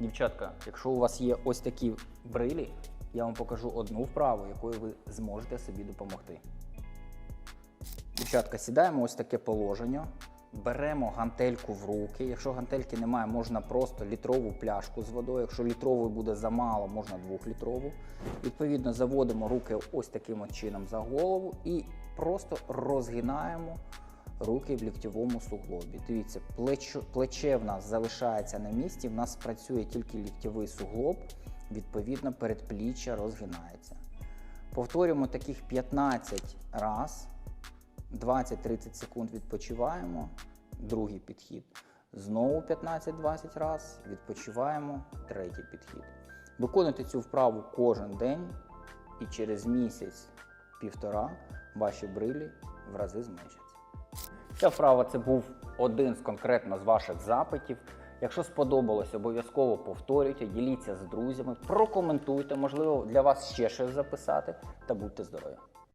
Дівчатка, якщо у вас є ось такі брилі, я вам покажу одну вправу, якою ви зможете собі допомогти. Дівчатка, сідаємо ось таке положення. Беремо гантельку в руки. Якщо гантельки немає, можна просто літрову пляшку з водою. Якщо літрової буде замало, можна двохлітрову. Відповідно, заводимо руки ось таким от чином за голову і просто розгинаємо руки в ліктьовому суглобі. Дивіться, плечо, плече в нас залишається на місці, в нас працює тільки ліктьовий суглоб, відповідно, передпліччя розгинається. Повторюємо таких 15 раз. 20-30 секунд відпочиваємо. Другий підхід. Знову 15-20 раз. Відпочиваємо. Третій підхід. Виконуйте цю вправу кожен день, і через місяць-півтора ваші брилі в рази зменшаться. Ця вправа це був один з конкретно з ваших запитів. Якщо сподобалось, обов'язково повторюйте, діліться з друзями, прокоментуйте, можливо, для вас ще щось записати та будьте здорові!